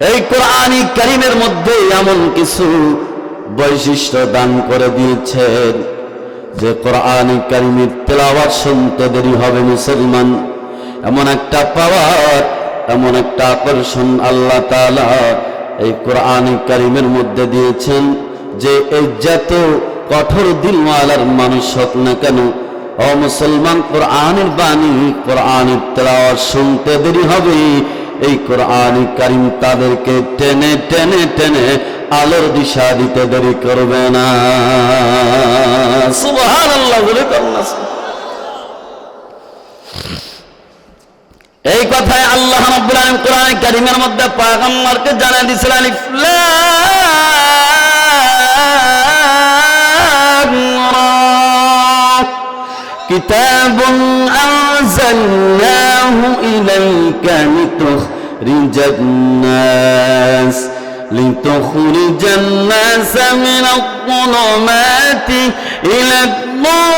এই কোরআনী কারিমের মধ্যে এমন কিছু বৈশিষ্ট্য দান করে দিয়েছেন যে কোরআনী কারিমের তেলাওয়াত শুনতে দেরি হবে মুসলমান। এমন একটা পাওয়ার, এমন একটা আকর্ষণ আল্লাহ তাআলা এই কোরআনী কারিমের মধ্যে দিয়েছেন যে এই যত কঠোর দিলওয়ালার মানুষ হোক না কেন, ও মুসলমান, কোরআনের বাণী, কোরআনের তেলাওয়াত শুনতে দেরি হবে। এই কোরআন কারিম তাদেরকে টেনে টেনে টেনে আলোর দিশা দিতে দেরি করবে না। এই কথায় আল্লাহ রাব্বুল কোরআন কারিমের মধ্যে পয়গম্বরকে জানা দিয়েছিলেন আলিফ লাম أرسلناه إليك لتخرج الناس لتخرج الناس من الظلمات إلى النور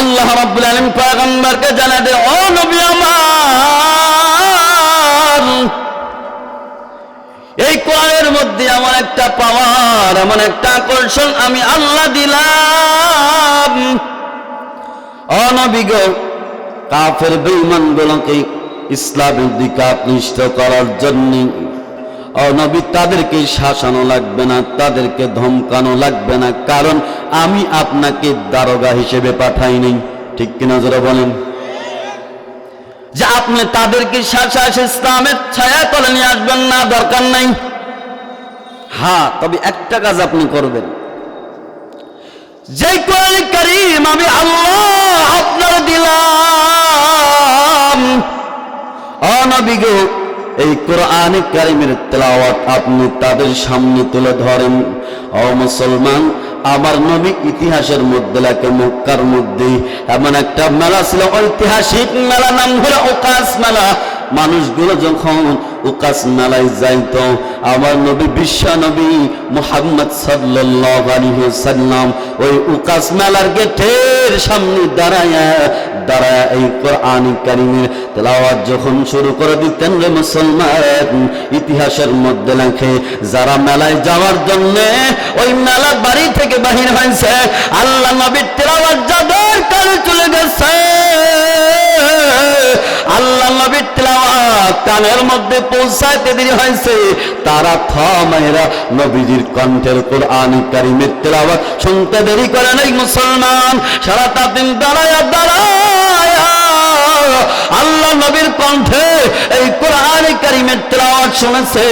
الله رب العالمين فاغمرك جلد عون دے কোরআনের মধ্যে এমন একটা পাওয়ার এমন একটা আকর্ষণ আমি আল্লাহ দিলাম। অনবিগ কাফের বেঈমান গুলোকে ইসলামের দিকে আকৃষ্ট করার জন্য অনবী তাদেরকে শাসানো লাগবে না, তাদেরকে ধমকানো লাগবে না, কারণ আমি আপনাকে দারোগা হিসেবে পাঠাই নাই ঠিক কিনা যারা বলেন। যে আপনি তাদেরকে শাসাস ইসলামের ছায়া তলে নিয়ে আসবেন না, দরকার নাই। হ্যাঁ তবে একটা কাজ আপনি করবেন। যে কোরআন করিম আমি আল্লাহ আপনার দিলাম। অনবিগ এই কোরআন কারিমের তেলাওয়াত আপনি তাদের সামনে তুলে ধরেন। ও মুসলমান, আমার নবী ইতিহাসের মধ্যে লাগে মক্কার মধ্যে এমন একটা মেলা ছিল, ঐতিহাসিক মেলা, নাম হলো ওকাস মেলা। মানুষগুলো যখন উকাস মেলায় যাইত আমার নবী, বিশ্ব নবী মুহাম্মদ আলাইহি সাল্লাম ওই উকাস মেলার গেটের সামনে দাঁড়ায় দাঁড়ায় এই কোরআন কারিমের তেলাওয়াত যখন শুরু করে দিতেন রে মুসলমান, ইতিহাসের মধ্যে লেখে, যারা মেলায় যাওয়ার জন্য ওই মেলা বাড়ি থেকে বাহির হয়েছে, আল্লাহ নবীর তেলাওয়াত যাদের কানে চলে গেছে। আল্লাহ কানের মধ্যে পৌঁছাইতে দেরি হয়েছে। তারা থমেরা নবীজির কণ্ঠের কোরআন কারিমের তেলাওয়াত শুনতে দেরি করে নাই মুসলমান। সারা দিন দাঁড়ায় দাঁড়ায়। আল্লাহ নবীর কণ্ঠে এই কোরআন কারিমের তেলাওয়াত শুনেছে।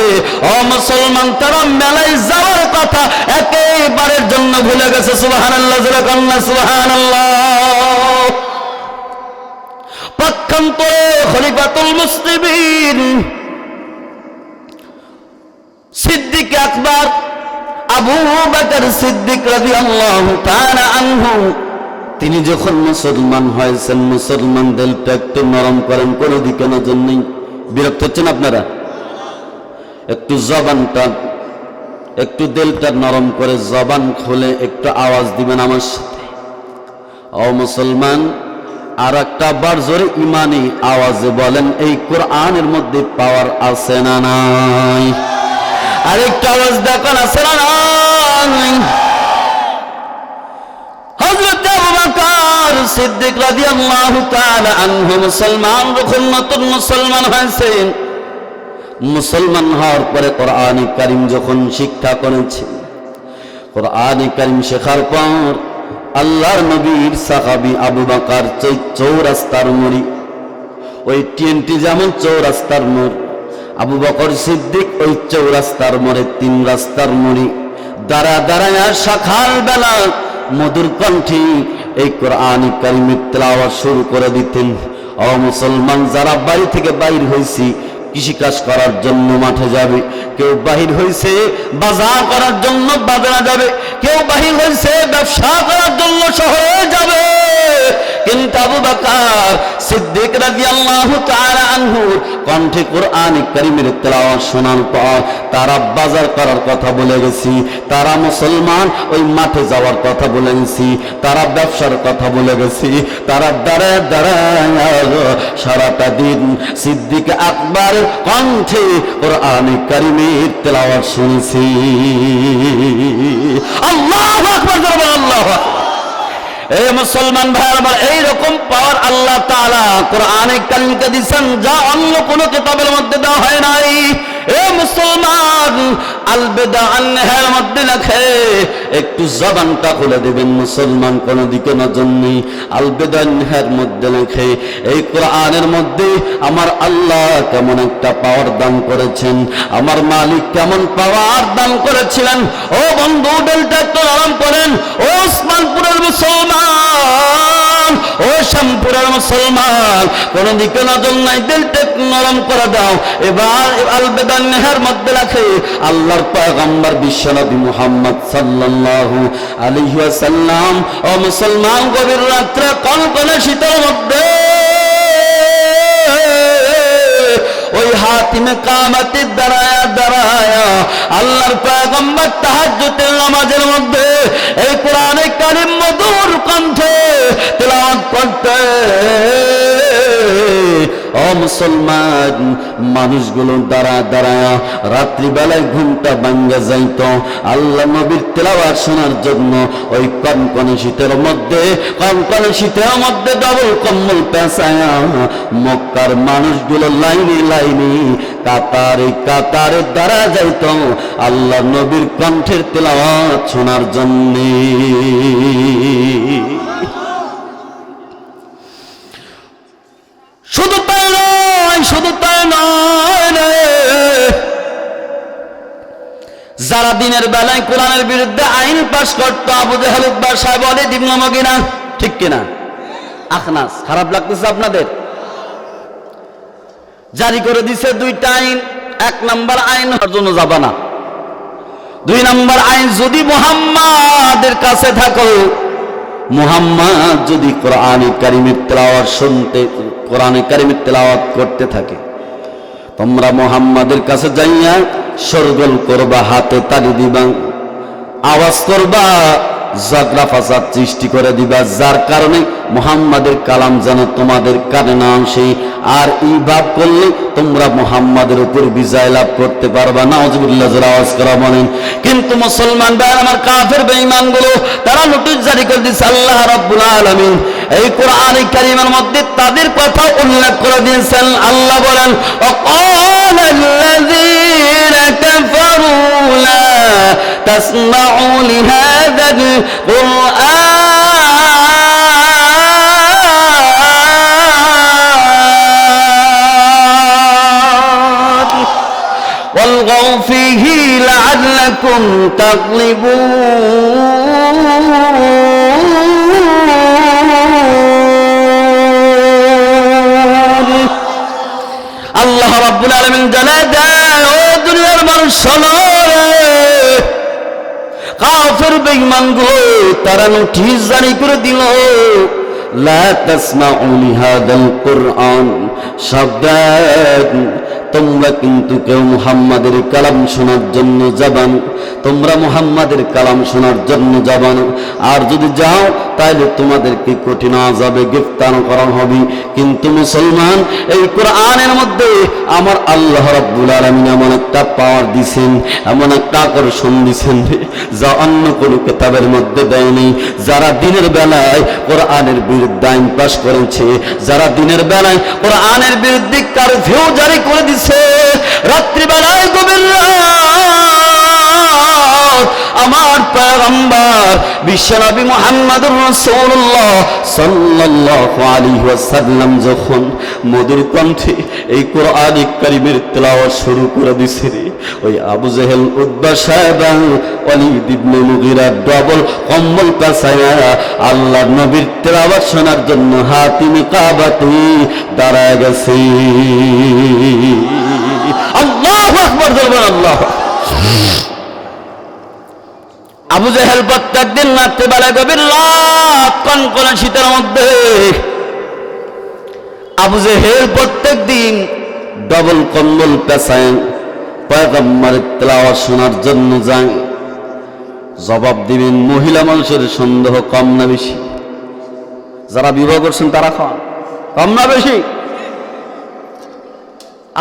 ও মুসলমান, তারা মেলায় যাওয়ার কথা একেবারের জন্য ভুলে গেছে। সুবহানাল্লাহ, জোরে কন্যা সুবহানাল্লাহ। পক্ষান্তরে খলিফাতুল মুসলিমিন। সিদ্দিক আকবর, আবু বকর সিদ্দিক রাদিয়াল্লাহু তাআলা আনহু, তিনি যখন মুসলমান হয়েছেন, মুসলমানদের একটু নরম করেন, কোনো দিকে নজর নেই। বিরক্ত হচ্ছেন আপনারা? একটু জবানটা, একটু দিলটা নরম করে জবান খুলে একটু আওয়াজ দিবেন আমার সাথে। ও মুসলমান আর একটা বার জোরে ইমানি আওয়াজে বলেন, এই কোরআনের মধ্যে পাওয়ার আছে না নাই? আরেকটা আওয়াজ দেখেন, আছে না নাই? মুসলমান হয়েছেন, মুসলমান হওয়ার পরে কোরআন কারিম যখন শিক্ষা করেছেন, কোরআন কারিম শেখার পর আল্লাহর নবীর সাহাবি আবু বাকার চৌরাস্তার মরি ওই টিএনটি যেমন চৌরাস্তার মোড়, আবু বকর সিদ্দিক ওই চৌরাস্তার মোড়ে তিন রাস্তার মুড়ি। দাঁড়া দাঁড়ায় সকাল বেলা মধুর কণ্ঠে এই কোরআন কারিমের তেলাওয়াত শুরু করে দিতেন। ও মুসলমান, যারা বাড়ি থেকে বাইর হয়েছি কৃষিকাজ করার জন্য মাঠে যাবে। কেউ বাহির হয়েছে বাজার করার জন্য বাজারে যাবে। কেউ বাহির হয়েছে ব্যবসা করার জন্য শহরে যাবে। কিন্তু আবু বাকার সিদ্দিক রাদিয়াল্লাহু তাআলা আনহুর কণ্ঠে কোরআন কারীমের তেলাওয়াত শোনার পর তারা বাজার করার কথা বলে গেছি, তারা মুসলমান ওই মাঠে যাওয়ার কথা বলে গেছি, তারা ব্যবসার কথা বলে গেছি, তারা দাঁড়ায় দাঁড়ায় সারাটা দিন সিদ্দিক আকবর কণ্ঠে কোরআন কারিমের তেলাওয়াত শুনেছি। আল্লাহ জোরে আল্লাহ এই মুসলমান ভাই, আমার এইরকম পাওয়ার আল্লাহ তাআলা কোরআনে কারিমকে দিয়েছেন, যা অন্য কোনো কিতাবের মধ্যে দেওয়া হয় নাই। আলবেদা আলবেদা আমার আল্লাহ কেমন একটা পাওয়ার দান করেছেন, আমার মালিক কেমন পাওয়ার দান করেছিলেন। ও বন্ধু, বেলটা একটু আরাম করেন। ও ওসমানপুরের মুসলমান, ও শ্যামপুরের মুসলমান, কোন দিকে নজর নাই দিলটা নরম করে দাও। এবার নেহার মধ্যে রাখে আল্লাহর পয়গম্বর বিশ্বনবী মুহাম্মদ সাল্লাল্লাহু আলাইহি ওয়াসাল্লাম। ও মুসলমান, গভীর রাত্রে কনকনে শীতের মধ্যে ওই হাতিমে কামাতে দাঁড়ায়া দাঁড়ায়া আল্লাহর পয়গম্বর তাহাজ্জুদের নামাজের মধ্যে এই কোরআনে কারিম মধুর কণ্ঠে তেলাওয়াত করতে মুসলমান মানুষগুলো দাঁড়া দাঁড়ায়া রাত্রিবেলায় ঘুমটা ভাঙ্গা যাইত। আল্লাহ নবীর তেলাওয়াত শোনার জন্য ওই কনকনে শীতের মধ্যে, কনকনে শীতের মধ্যে ডবল কম্বল পেঁচায়া মক্কার মানুষগুলো লাইনে লাইনে কাতারে কাতারে দাঁড়া যাইত। আল্লাহ নবীর কণ্ঠের তেলাওয়াত শোনার জন্যে। যারা দিনের বেলায় কোরআনের বিরুদ্ধে আইন পাশ করতো। আবু জাহেল সাহেব বলে দিবনমগিনা ঠিক কিনা? আখনাস খারাপ লাগতেছে আপনাদের? জারি করে দিছে দুইটা আইন। এক নাম্বার আইন হওয়ার জন্য যাবা না। দুই নাম্বার আইন, যদি মুহাম্মাদের কাছে থাকো, মুহাম্মদ যদি কোরআনে কারিমের তেলাওয়াত শুনতে, কোরআনে কারিমের তেলাওয়াত করতে থাকে, তোমরা মুহাম্মাদের কাছে যাইয়া সরগোল করবা হাতে তালি দিবা আওয়াজ করবা ঝগড়া সৃষ্টি করে দিবা যার কারণে মুহাম্মাদের কালাম যেন তোমাদের কানে না আসে আর এই ভাব করলে তোমরা মুহাম্মাদের উপর বিজয় লাভ করতে পারবা নাউজুবিল্লাহ যারা আওয়াজ করা বলেন কিন্তু মুসলমান ভাই আমার কাফের বেঈমান গুলো তারা নোটিশ জারি করে দিচ্ছে আল্লাহ রাব্বুল আলামিন এই কোরআন কারীমের মধ্যে তাদের কথা উল্লেখ করে দিয়েছেন আল্লাহ বলেন وقال الذين كفروا لا تسمعوا لهذا القرآن ফিহি লাআল্লাকুম তাগলিবুন। আল্লাহ রাব্বুল আলামিন জানা যায় ও দুনিয়ার মানুষ, শোনো কাফের বেঈমানগুলো তারা নোটিশ জারি করে দিল, লা তাসমাউ লিহাদাল কুরআন শাবদান তোমরা কিন্তু কেউ মুহাম্মাদের কালাম শোনার জন্য যাবান তোমরা মুহাম্মাদের কালাম শোনার জন্য যাবান আর যদি যাও তাহলে তোমাদেরকে কঠিন আযাবে গ্রেফতার করা হবে। কিন্তু মুসলমান, এই কোরআনের মধ্যে আমার আল্লাহ রাব্বুল আলামিন এমন একটা পাওয়ার দিছেন, এমন একটা আকর্ষণ দিছেন, যা অন্য কোনো কিতাবের মধ্যে দেয়নি যারা দিনের বেলায় কোরআনের বিরুদ্ধে আইন পাশ করেছে, যারা দিনের বেলায় কোরআনের বিরুদ্ধে কারও কারফিউ জারি করে দিছে রাত্রিবেলায় গভীর আমার পয়গম্বর, বিশ্বনবী মুহাম্মদুর রাসূলুল্লাহ সাল্লাল্লাহু আলাইহি ওয়াসাল্লাম যখন মধুর কণ্ঠে এই কোরআন কারীমের তেলাওয়াত শুরু করে দিছে ওই আবু জেহেল উদ্বা সাহেব, ওয়ালিদ ইবনে মুগিরা ডবল কম্বল কাছায়া আল্লাহর নবীর তেলাওয়াত শোনার জন্য হাতিমি কাবাতে দাঁড়ায় গেছে। আল্লাহু আকবার, বলবেন আল্লাহ আবু জেহেল প্রত্যেক দিন রাত্রিবেলা গভীর রাত কনকনে শীতের মধ্যে। আবু জেহেল প্রত্যেক দিন ডবল কম্বল পেশায় পয়গম্বরের তেলাওয়াত শোনার জন্য যায়। জবাব দিবেন, মহিলা মানুষের সন্দেহ কম না বেশি। যারা বিবাহ করছেন তারা খান, কম না বেশি।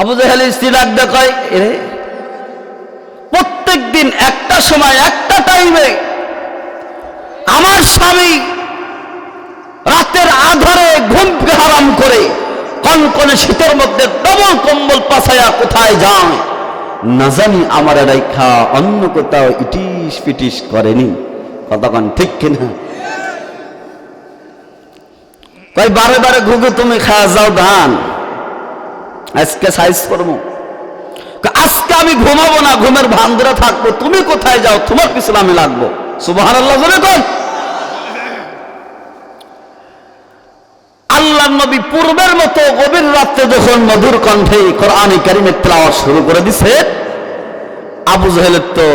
আবু জাহেল স্ত্রী ডাকতে কয় এরে প্রত্যেক দিন একটা সময়, একটা টাইমে আমার স্বামী রাতের আধারে ঘুমকে হারাম করে কনকনে শীতের মধ্যে ডবল কম্বল পাছায়া কোথায় যায়? না জানি আমার রেখা অন্য কোথাও ইটিস পিটিস করেনি। কতক্ষণ ঠিক কিনা? তাই বারে বারে ঘুঘু তুমি খাওয়া যাও ধান। আজকে সাইজ করব। আজকে আমি ঘুমাবো না, ঘুমের ভান থাকব। তুমি কোথায় যাও? তোমার পিছনে আমি লাগবো। সুবাহ আল্লাহ জোরে কই? আল্লাহ নবী পূর্বের মতো গভীর রাত্রে যখন মধুর কণ্ঠে কোরআনে কারিমের তেলাওয়াত শুরু করে দিছে, আবু জাহেলের তো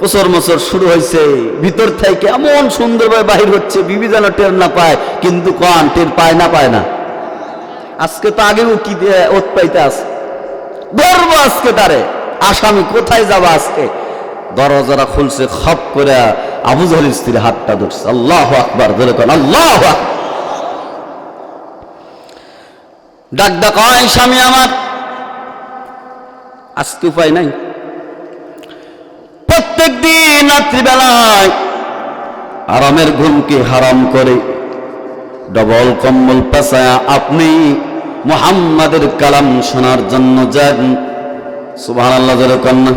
কোসর মসর শুরু হয়েছে। ভিতর থেকে এমন সুন্দরভাবে বাহির হচ্ছে, বিবি যেন টের না পায়, কিন্তু কন টের পায় না পায় না। আজকে তো আগেও কি দিয়ে ওত পাইতে আছে ধরবো আজকে তারে? আসামি কোথায় যাব আজকে? দরজারা খুলছে, খপ করে আবু জাহেলের স্ত্রীর হাতটা ধরছে। আল্লাহ আকবার, ধরে কন, আল্লাহ ডাক ডাক স্বামী আমার! আজকে উপায় নাই। প্রত্যেক দিন রাত্রিবেলায় আরামের ঘুমকে হারাম করে, ডবল কম্বল পেশায়া আপনি মোহাম্মদের কালাম শোনার জন্য যান। সুবহান আল্লাহ কন্যা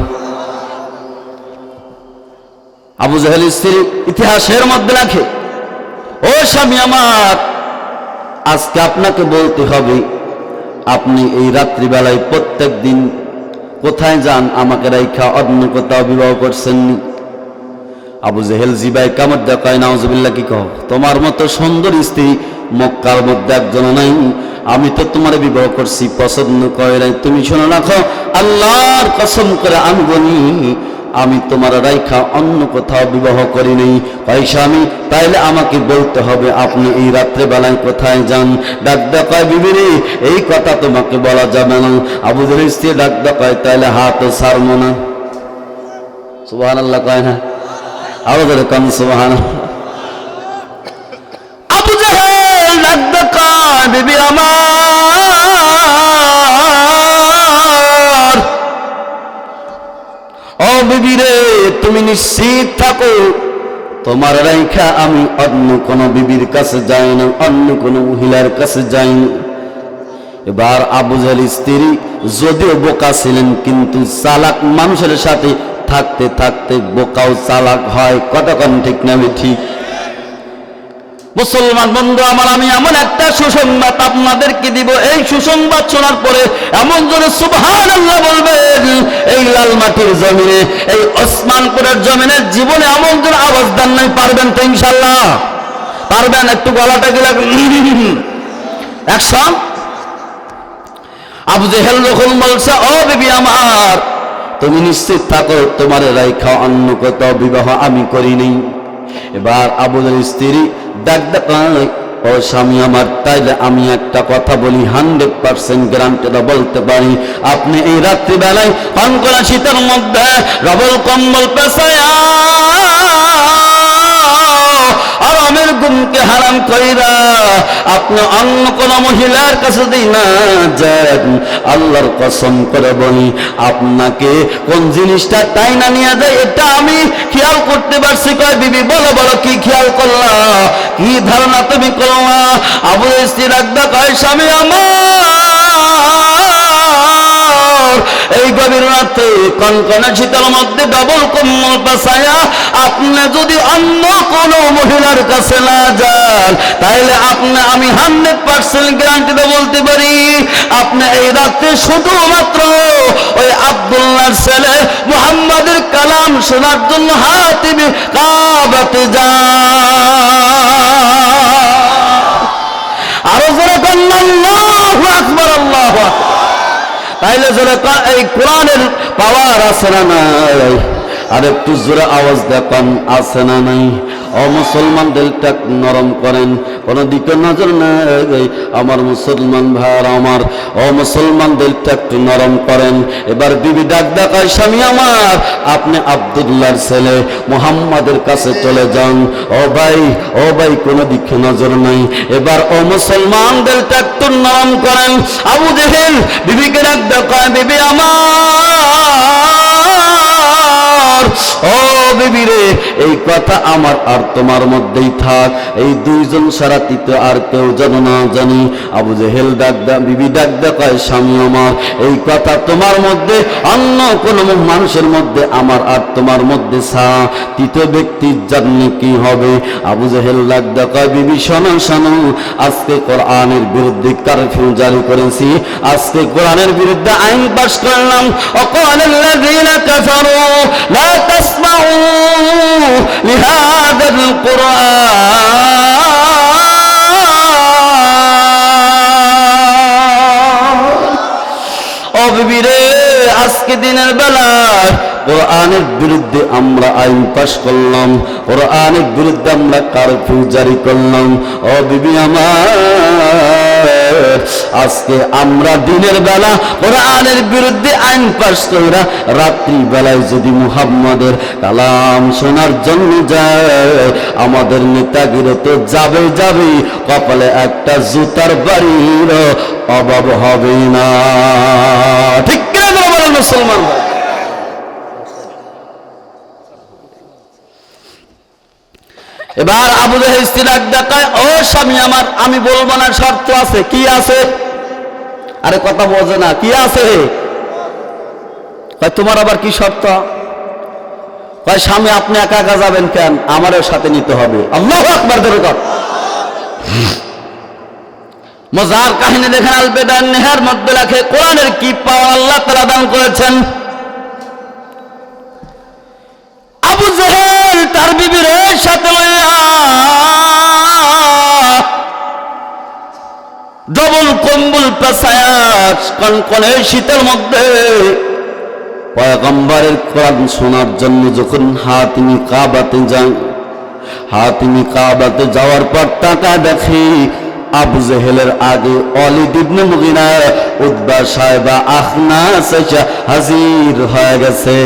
আবু জাহেল স্ত্রী ইতিহাসের মধ্যে রাখে ও স্বামী আমার, আজকে আপনাকে বলতে হবে, আপনি এই রাত্রিবেলায় প্রত্যেক দিন কোথায় যান আমাকে রাইখা অন্য কোথাও বিবাহ করছেননি? আবু জেহেল জিবাই কামত দেখায়, নাউজুবিল্লাহ, কি কহ তোমার মতো সুন্দর স্ত্রী মক্কার মধ্যে একজন নাই। আমি তো তোমার বিবাহ করছি, পছন্দ করে নাই। তুমি শোনো রাখো আল্লাহর কসম করে আমি বলি আমি তোমার রাইখা অন্য কোথাও বিবাহ করি নাই। পয়সা আমি তাইলে আমাকে বলতে হবে, আপনি এই রাত্রে বেলায় কোথায় যান? ডাক ডাকায় বিবিরে, এই কথা তোমাকে বলা যাবে না। আবু জেহেল স্ত্রী ডাক ডাকায় তাইলে হাত সারমো না। সুবহান আল্লাহ কয় না? আরও ধরে কম সুবহান আবু জাহেল লাগবে কার বিবি আমার? ও বিবি রে তুমি নিশ্চিত থাকো, তোমার রেখা আমি অন্য কোন বিবির কাছে যাই না, অন্য কোন মহিলার কাছে যাই না। এবার আবু জাহেল স্ত্রী যদিও বোকা ছিলেন, কিন্তু চালাক মানুষের সাথে থাকতে থাকতে বোকাও চালাক হয় কতক্ষণ ঠিক না, আমি ঠিক মুসলমান বন্ধু, আমার, আমি এমন একটা সুসংবাদ আপনাদেরকে দিব। এই সুসংবাদ শোনার পরে এমন জোরে সুবহান আল্লাহ বলবেন এই লাল মাটির জমিনে, এই ওসমানপুরের জমিনে জীবনে এমন জোরে আওয়াজ দেন নাই, পারবেন তো ইনশাল্লাহ পারবেন, একটু গলাটা গেলে একশন আবু জেহেল যখন বলছে, ও বিবি আমার, তুমি নিশ্চিত থাকো, তোমার রাইখা অন্য কোথাও, বিবাহ আমি করিনি। এবার আবুদের স্ত্রী ডাক ডাকায় ও স্বামী আমার তাইলে আমি একটা কথা বলি হান্ড্রেড পার্সেন্ট গ্যারান্টেড বলতে পারি আপনি এই রাত্রিবেলায় কনকনা শীতের মধ্যে রবল কম্বল পেশায়া আরামের গুমকে হারাম কইরা আপনি অন্য কোন মহিলার কাছে দিই না যান, আল্লাহর কসম করে বলি, আপনাকে কোন জিনিসটা তাই না নিয়ে যায়, এটা আমি খেয়াল করতে পারছি। কয়, বিবি, বলো বলো, কি খেয়াল করলা? কি ধারণা তুমি করলা? আবু স্ত্রী রাখদা কয়, স্বামী আমার এই গভীর রাতে কনকনে শীতল মধ্যে ডবল কম্বল পাশায়া আপনি যদি অন্য কোন মহিলার কাছে না যান, তাইলে আপনি আমি হান্ড্রেড পার্সেন্ট গ্যারান্টিতে বলতে পারি। আপনি এই রাত্রে শুধুমাত্র ওই আব্দুল্লাহর ছেলে মুহাম্মাদের কালাম শোনার জন্য হাতিবি কাবাতে যান। আরও জোরে কন্যা আল্লাহু আকবার আল্লাহু আকবার। তাইলে কোরআনের পাওয়ার আছে না নাই? আর একটু জোরে আওয়াজ দেখান আছে না নাই? ও মুসলমান দিলটা নরম করেন, কোন দিকে নজর নেই। আমার মুসলমান ভাইয়ার আমার, ও মুসলমান দিলটা একটু নরম করেন। এবার বিবি ডাক দেখায়, স্বামী আমার, আপনি আব্দুল্লাহর ছেলে, মুহাম্মাদের কাছে চলে যান। ও ভাই ও ভাই, কোন দিকে নজর নাই। এবার ও মুসলমান দিলটা একটু নরম করেন। আবু জেহেল বিবিকে ডাক দেখায়, বিবি আমার ও বিবি রে এই কথা আমার আর তোমার মধ্যেই থাক এই দুইজন সারা তিতে আর কেউ যেন না জানি আবু জেহেল ডাক দা বিবি ডাক দেখায় স্বামী আমার এই কথা তোমার মধ্যে অন্য কোন মানুষের মধ্যে আমার আর তোমার মধ্যে সা তৃতীয় ব্যক্তির জানলে কি হবে আবু জেহেল ডাক দেখায় বিবি শোনো শোনো আজকে কোরআনের বিরুদ্ধে কারফিউ জারি করেছি আজকে কোরআনের বিরুদ্ধে আইন পাশ করলাম অকল الذين كفروا لا تسمعوا لهذا القرآن ও বিবি রে আজকে দিনের বেলায় কোরআনের বিরুদ্ধে আমরা আইন পাশ করলাম কোরআনের বিরুদ্ধে আমরা কারফিউ জারি করলাম ও বিবি আমার আজকে আমরা দিনের বেলা কোরআনের বিরুদ্ধে আইন পাশ রাত্রি বেলায় যদি মুহাম্মাদের কালাম শোনার জন্য যায়, আমাদের নেতাগিরি তো যাবে যাবে কপালে একটা জুতার বাড়ির অভাব হবে না। ঠিক কিনা বলেন মুসলমান এবার আবু জাহেল স্ত্রী ডাক দেখায় ও স্বামী আমার, আমি বলব না, শর্ত আছে, কি আছে? আরে কথা বোঝে না, কি আছে? তোমার আবার কি শর্ত? কয়, স্বামী, আপনি একা একা যাবেন কেন? আমারও সাথে নিতে হবে। আল্লাহ ধরে মজার কাহিনী দেখেন আল বেদান নেহার মধ্যে রাখে কোরআনের কি পাওয়া আল্লাহ তালা দান করেছেন? কনকনে শীতের মধ্যে পয়গম্বরের কোরআন শোনার জন্য যখন হাতিমি কাবাতে যান হাতিমি কাবাতে যাওয়ার পর টাকা দেখি আবু জেহেলের আগে অলিদ ইবনে মুগিনা উদ্বা সাহেবা আখনা হাজির হয়ে গেছে।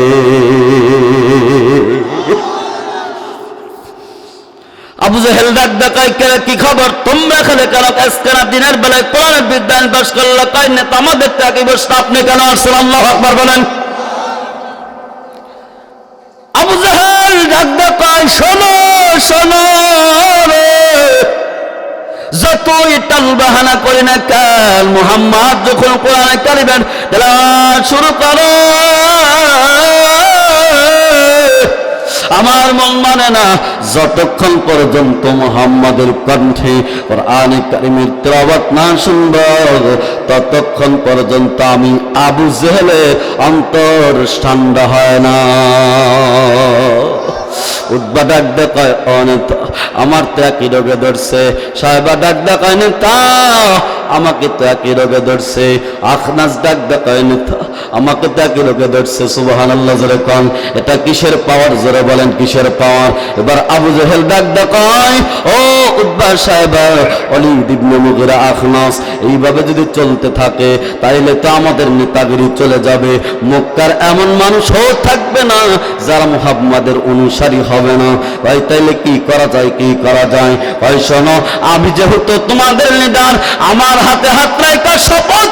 আবু জাহেল ডাক ডাকাই কে কি খবর? তোমরা এখানে কেন আজকের দিনের বেলায় কোরআনের বিদ্যান পাশ করল তাই নেতা? আমাদের তাকে বসতে আপনি কেন আসছেন? আল্লাহ বলেন। আবু জাহেল ডাক শোনো শোনো যতই টাল বাহানা করি না কাল মুহাম্মদ যখন কোরআনে কারিবেন শুরু করো আমার মন মানে না, যতক্ষণ পর্যন্ত মোহাম্মদের কণ্ঠে কোরআনে কারিমের তেলাওয়াত না সুন্দর ততক্ষণ পর্যন্ত আমি আবু জেহেলের অন্তর ঠান্ডা হয় না। উদ্বা ডাক দেখায় অনেক আমার তো একই রোগে ধরছে। সাহেবা ডাক দেখায় নেতা আমাকে তো একই রোগে ধরছে। আখনাস ডাক দেখায় নেতা আমাকে তো একই রোগে ধরছে সুবাহান আল্লাহ জোরে কন। এটা কিসের পাওয়ার জোরে বলেন, কিসের পাওয়ার? এবার আবু জহেল ডাক দেখায় ও উদ্বা সাহেবা অলি দিবনে মুগিরা আখনাস, এইভাবে যদি চলতে থাকে, তাইলে তো আমাদের নেতাগিরি চলে যাবে। মক্কার এমন মানুষও থাকবে না, যারা মুহাম্মাদের অনুসারী হবে না। ভাই, তাইলে কি করা যায়, কি করা যায়? ভাই, শোনো, আমি যেহেতু তোমাদের লিডার আমার হাতে হাত রাখা শপথ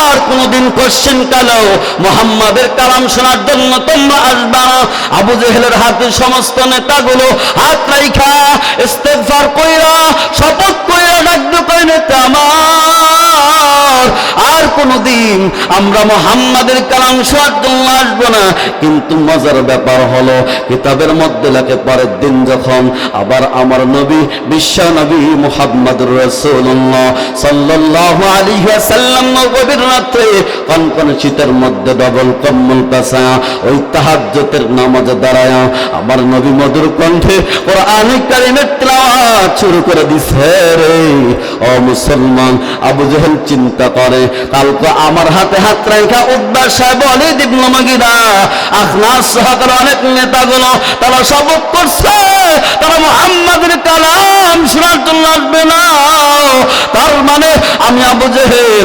আর কোনদিন কোশ্চেন কালো মোহাম্মদের কালাম শোনার জন্য তোমরা আসবা না। আবু জেহেলের হাতে সমস্ত নেতাগুলো হাত রাইখা, ইস্তেগফার কইরা, শপথ কইরা ডাকবে কই নেতা আমার। আর কোনদিন আমরা মোহাম্মদের কালাম শোনার জন্য আসব না। কিন্তু মজার ব্যাপার হলো, কিতাবের মধ্যে লেখে, পরের দিন যখন আবার আমার নবী, বিশ্ব নবী মুহাম্মদ রসুল্লাহ সাল্লাল্লাহু আলাইহি ওয়াসাল্লাম গভীর রাত্রে কনকন শীতের মধ্যে ডবল কম্বল কাঁচা ওই তাহাজ্জতের নামাজে দাঁড়ায় আমার নবী মধুর কণ্ঠে কোরআন কারিমের তেলাওয়াত শুরু করে দিছে রে। ও মুসলমান, আবু জেহেল চিন্তা করে, কালকে আমার হাতে হাত রেখা উদ্দার সাহেব অলি দিবন মগিরা আখনাস সহকার অনেক নেতাগুলো তারা শপথ করছে, তারা মোহাম্মদের কালাম শোনার জন্য আসবে না। তার মানে আমি আবু জেহেল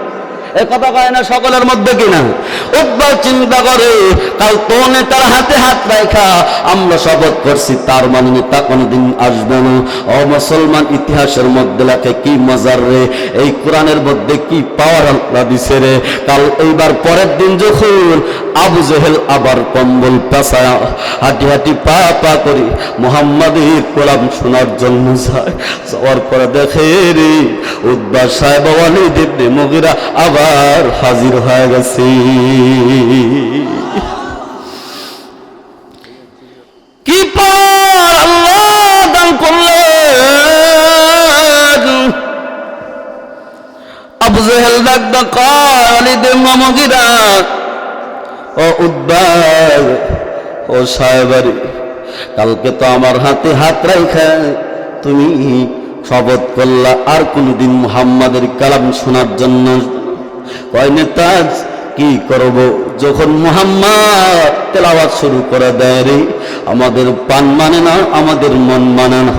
এ কথা কয় না সকলের মধ্যে কিনা? চিন্তা করে, কাল তো নেতার হাতে হাত আমরা শপথ করছি, তার মানে নেতা কোনোদিন আসবে না। ও মুসলমান, ইতিহাসের মধ্যে কি মজার রে? এই কোরআনের মধ্যে কি পাওয়ার আল্লাহ দিছে রে? কাল এইবার পরের দিন যখন আবু জেহেল আবার কম্বল পেঁচায় হাঁটি হাঁটি পা পা করি, মোহাম্মদের কোলাম শোনার জন্য যায়, যাওয়ার পরে দেখে রে উদ্বার সাহেব দেবনে আবার হাজির হয়ে গেছে। ও কালকে তো আমার হাতে হাত রাখা তুমি শপথ করলা আর কোনদিন মুহাম্মাদের কালাম শোনার জন্য কি করব? যখন মুহাম্মদ তেলাওয়াত শুরু করে দেয় রে, আমাদের পান মানে না, আমাদের মন মানে না।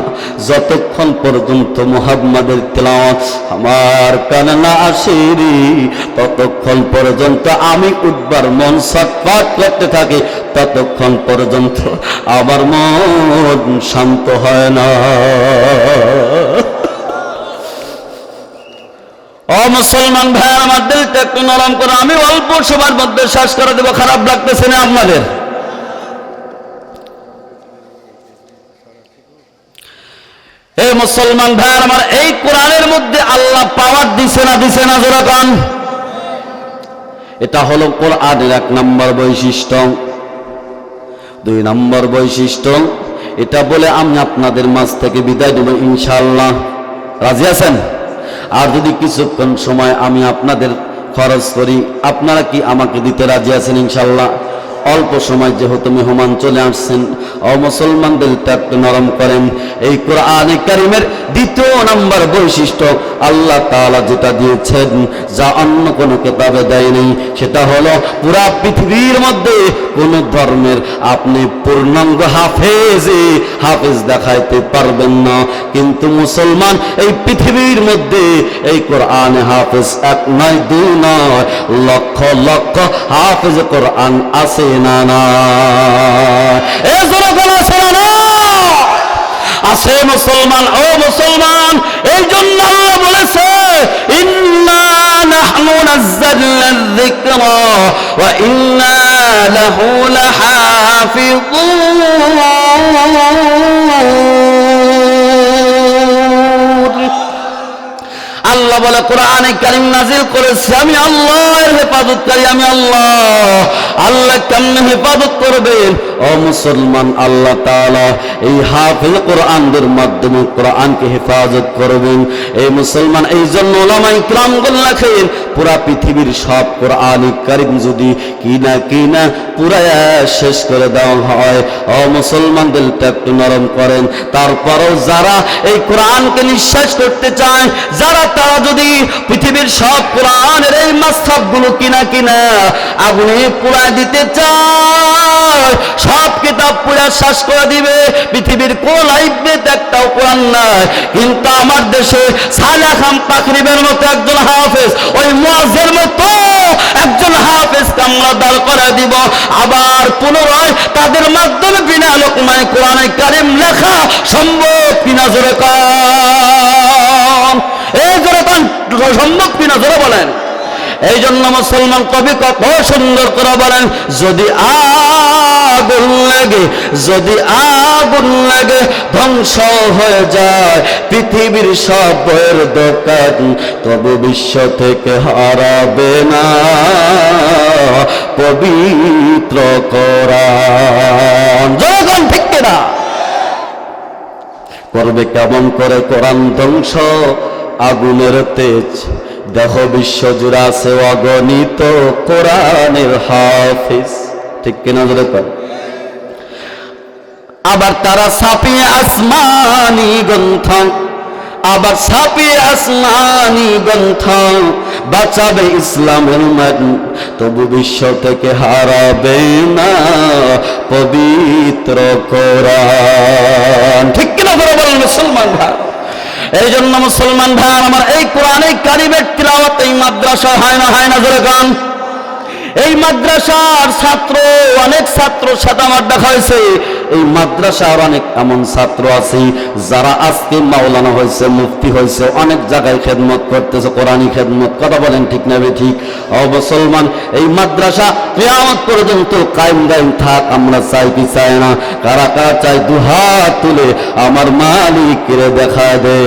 যতক্ষণ পর্যন্ত মুহাম্মাদের তেলাওয়াত আমার কানে না আসে রে, ততক্ষণ পর্যন্ত আমি উঠবার মন ছটফট করতে থাকি, ততক্ষণ পর্যন্ত আমার মন শান্ত হয় না। ও মুসলমান ভাই আমার দিলটা একটু নরম করে, আমি অল্প সবার মধ্যে শ্বাস করে দেবো, খারাপ লাগতেছে না আপনাদের? এই মুসলমান ভাই আমার এই কোরআনের মধ্যে আল্লাহ পাওয়ার দিছে না দিছে না যেরকম এটা হলো কোরআনের এক নম্বর বৈশিষ্ট্য। দুই নম্বর বৈশিষ্ট্য, এটা বলে আমি আপনাদের মাঝ থেকে বিদায় দেব ইনশাআল্লাহ। রাজি আছেন? আর যদি কিছুক্ষণ সময় আমি আপনাদের খরচ করি, আপনারা কি আমাকে দিতে রাজি আছেন ইনশাল্লাহ অল্প সময় যেহেতু মেহমান চলে আসছেন অমুসলমানদের একটু নরম করেন। এই কোরআনে কারিমের দ্বিতীয় নম্বর বৈশিষ্ট্য, আল্লাহ তাআলা যেটা দিয়েছেন, যা অন্য কোনো কেতাবে দেয়নি সেটা হলো পুরা পৃথিবীর মধ্যে কোন ধর্মের আপনি পূর্ণাঙ্গ হাফেজে হাফেজ দেখাইতে পারবেন না। কিন্তু মুসলমান এই পৃথিবীর মধ্যে এই কোরআনে হাফেজ এক নয়, দুই নয়, লক্ষ লক্ষ হাফেজ কোরআন আছে না না। আছে মুসলমান, ও মুসলমান এই জন্য বলেছে, ইন্না নাহনু নাযালনা যিকরা ওয়া ইন্না লাহু লাহাফিজুন আল্লাহ বলে, কোরআনে কারিম নাজিল করেছে, আমি আল্লাহর হেফাজতকারী, আমি আল্লাহ। আল্লাহ কেমনে হেফাজত করবেন? ও মুসলমান আল্লাহ এই হাফিজ কোরআনদের মাধ্যমে কোরআনকে হেফাজত করবেন। এই মুসলমান, এই জন্য ওলামাই ইকরামগুল লেখেন পুরা পৃথিবীর সব কোরআন কারিম যদি কিনা কিনা পুরা শেষ করে দেওয়া হয়, ও মুসলমানদের একটু নরম করেন। তারপরও যারা এই কোরআনকে নিঃশ্বাস করতে চায়, যারা তারা যদি পৃথিবীর সব কোরআনের এই মাস্তাবগুলো কিনা কিনা আগুনে পুরা দিতে চায় সব কিতাব পুরা শ্বাস করে দিবে। পৃথিবীর কোন লাইব্রেরিতে একটাও কোরআন নাই। কিন্তু আমার দেশে সালা খান পাখরিবের মতো একজন হাফেজ, ওই মুয়াজের মতো একজন হাফেজ কামলা দাঁড় করে দিব। আবার পুনরায় তাদের মাধ্যমে বিনা লোকমায় কোরআনে কারিম লেখা সম্ভব কিনা জোরে কম এই জোরে সম্ভব কিনা জোরে বলেন? এই জন্য মুসলমান কবি কত সুন্দর করে বলেন, যদি আগুন লাগে, যদি আগুন লাগে, ধ্বংস হয়ে যায়, পৃথিবীর সব বইয়ের দোকান তবে বিশ্ব থেকে হারাবে না। পবিত্র কোরআন। জনগণ ঠিক কিনা? করবে কেমন করে কোরআন ধ্বংস? আগুনের তেজ দেহ বিশ্ব জুড়ে আছে অগণিত কোরআনের হাফিজ। ঠিক কিনা ধরে কর আবার তারা ছাপিয়ে আসমানি গ্রন্থ, আবার ছাপিয়ে আসমানি গ্রন্থ, বাঁচাবে ইসলামের মান। তবু বিশ্ব থেকে হারাবে না পবিত্র কোরআন। ঠিক কিনা করে বলেন মুসলমান ভাই এই জন্য মুসলমান ভাই, আমার এই কোরআনে কারিবের তিলাওয়াত এই মাদ্রাসা হয় না হয় না ধরে গান এই মাদ্রাসার ছাত্র অনেক ছাত্র সাথে আমার দেখা হয়েছে। এই মাদ্রাসার অনেক এমন ছাত্র আছে, যারা আজকে মাওলানা হয়েছে মুক্তি হয়েছে, অনেক জায়গায় খেদমত করতেছে কোরআনী খেদমত। কথা বলেন ঠিক না ঠিক ও মুসলমান, এই মাদ্রাসা কেয়ামত পর্যন্ত কায়েম দায়ম থাক, আমরা চাই কি চাই না? কারা কারা চাই দুহাত তুলে আমার মালিকের দেখা দে।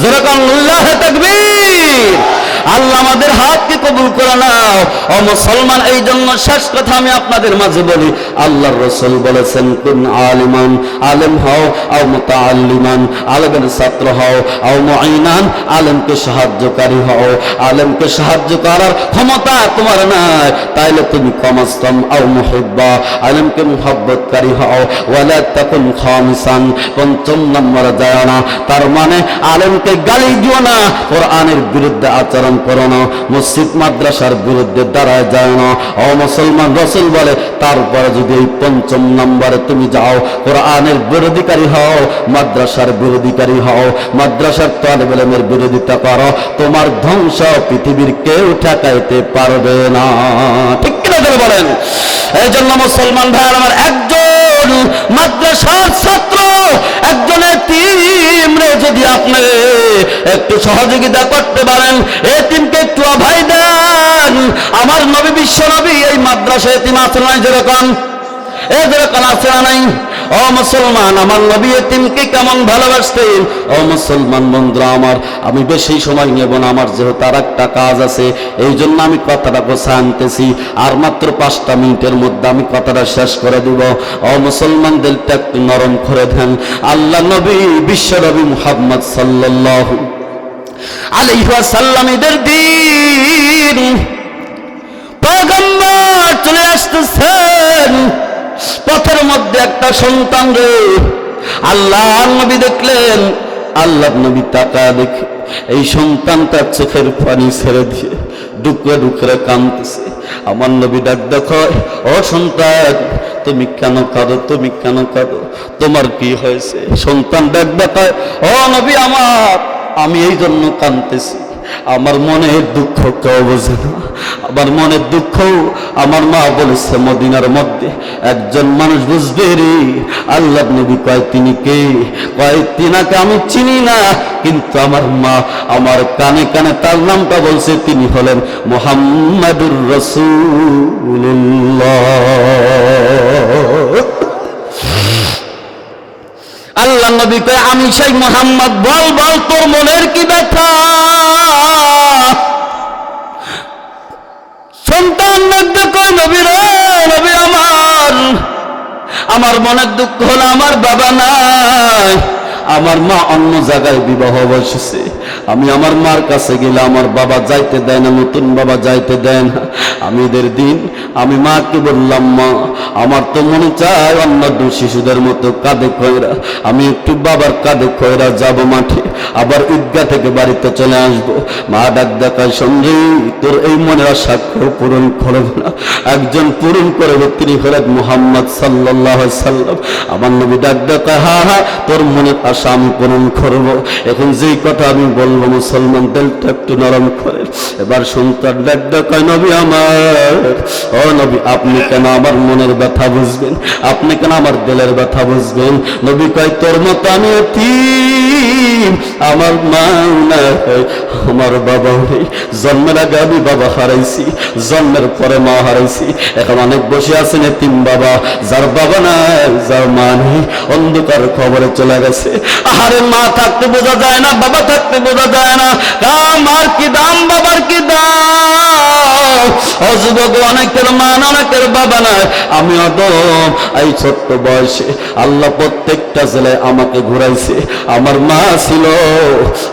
যেরকম উল্লাহ তাকবীর! আল্লাহ আমাদের হাতকে কবুল করে নাও। ও মুসলমান এই জন্য শেষ কথা আমি আপনাদের মাঝে বলি। আল্লাহর রসুল বলেছেন, কোন আলিমান, আলেম হও আও মুতাআল্লিমান, আলেমের ছাত্র হও আও মুআইনান আলেমকে সাহায্যকারী হও। আলেমকে সাহায্য করার ক্ষমতা তোমার নাই। তাইলে তুমি কমাস্তম আও মুহিব্বা, আলেমকে মুহাব্বতকারী হও। ওয়ালা তাকুন খামিসান, পঞ্চম নম্বর যায় না তার মানে আলেমকে গালি দিও না। কোরআনের বিরুদ্ধে আচরণ করো না, মসজিদ, মাদ্রাসার বিরুদ্ধে দাঁড়ায় যায় না। ও মুসলমান রসুল বলে, তারপরে যদি এই পঞ্চম নম্বরে তুমি যাও, কোরআনের বিরোধিকারী হও, মাদ্রাসার বিরোধিকারী হও, মাদ্রাসার তালেবেলেমের বিরোধিতা করো, তোমার ধ্বংস পৃথিবীর কেউ ঠেকাইতে পারবে না। ঠিক কিনা বলেন? এই জন্য মুসলমান ভাই আমার একজন মাদ্রাসার ছাত্র, একজনের টিমরে যদি আপনি একটু সহযোগিতা করতে পারেন এই টিমকে একটু অভাই দেন। আমার নবী বিশ্ব নবী, এই মাদ্রাসা এতিম আছে নাই? যেরকম? এ যেরকম নাই? ও মুসলমান, আমার নবী এতিমকে কেমন ভালোবাসতেন? ও মুসলমান বন্ধুরা আমার, আমি বেশি সময় নেব না, আমার যেহেতু আর একটা কাজ আছে, এই জন্য আমি কথাটা আনতেছি আর মাত্র পাঁচটা মিনিটের মধ্যে আমি কথাটা শেষ করে দিব। ও মুসলমান দিলটা একটু নরম করে দেন। আল্লাহ নবী, বিশ্ব নবী মুহাম্মদ সাল্লাল্লাহু আলাইহি ওয়াসাল্লাম দিন। পয়গম্বর চলে আসতেছেন। পথের মধ্যে একটা সন্তান রে। আল্লাহ নবী দেখলেন। আল্লাহ নবী তাকা দেখে এই সন্তানটা চোখের পানি ছেড়ে দিয়ে ডুকরে ডুকরে কাঁদতেছে। আমার নবী ডাক, দেখো, ও সন্তান, তুমি কেন কাঁদো, তুমি কেন কাঁদো? তোমার কি হয়েছে? সন্তান ডাক দেখায় ও নবী আমার আমি এই জন্য কাঁদতেছি। আমার মনের দুঃখ কেউ বোঝে না। আমার মনের দুঃখ আমার মা বলেছে মদিনার মধ্যে, একজন মানুষ বুঝবে রে আল্লাহ নবী কয় তিনি কে? কয় তিনাকে আমি চিনি না, কিন্তু আমার মা আমার কানে কানে তার নামটা বলছে, তিনি হলেন মোহাম্মদুর রসুল্লাহ আল্লাহ নবী কয়, আমি সেই মোহাম্মদ, বল বল, তোর মনের কি ব্যথা? সন্তান মধ্যে কয়, নবী রে, নবী আমার আমার মনের দুঃখ হলো আমার বাবা নাই। আমার মা অন্য জায়গায় বিবাহ বসেছে। আমি আমার মার কাছে গেলে আমার বাবা যাইতে দেয় না, নতুন বাবা যাইতে দেয় না। আমি এদের দিন, আমি মাকে বললাম, মা, আমার তো মনে চায় অন্য দু শিশুদের মতো কাঁধে খয়রা। আমি একটু বাবার কাঁধে খয়রা যাব মাঠে, আবার ঈদগা থেকে বাড়িতে চলে আসব। মা ডাক দেখায় সঙ্গে তোর এই মনের আশা পূরণ করবে না। একজন পূরণ করবে তিনি হলেন মোহাম্মদ সাল্লাহ সাল্লাম। আমার নবী ডাক দেখা হা হা, তোর মনের আশা আমি পূরণ করব। এখন যেই কথা আমি বলব, মুসলমান দিলটা একটু নরম করে। এবার সন্তান ডাক কয়, নবী আমার, ও নবী, আপনি কেন আমার মনের ব্যথা বুঝবেন? আপনি কেন আমার দিলের ব্যথা বুঝবেন? নবী কয়, তোর মতো আমি অতি আমার মা নাই আমার বাবা নেই। জন্মের আগে আমি বাবা হারাইছি, জন্মের পরে মা হারাইছি। এখন অনেক বসে আছেন তিন বাবা, যার বাবা নাই, যার মা নেই। অন্ধকার খবরে চলে গেছে। আরে মা থাকতে বোঝা যায় না, বাবা থাকতে বোঝা যায় না। আমার কি দাম, বাবার কি দাম? অনেকের মান অনেকের বাবা নাই। আমি অদম এই ছোট্ট বয়সে আল্লাহ প্রত্যেকটা জেলায় আমাকে ঘুরাইছে। আমার মা ছিল।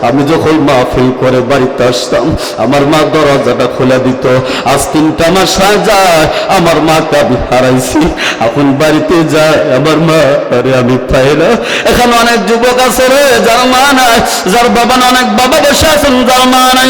আমি যখন মাহফিল করে বাড়িতে আসতাম, আমার মা দরজাটা খুলে দিত। আজ তিনটা মাস হয়ে যায় আমার মাকে আমি হারাইছি। এখন বাড়িতে যায়, আমার মা, আরে আমি পাই না। এখন অনেক যুবক আছে রে, যার মা নাই, যার বাবা অনেক বাবা বসে আছেন, যার মা নাই।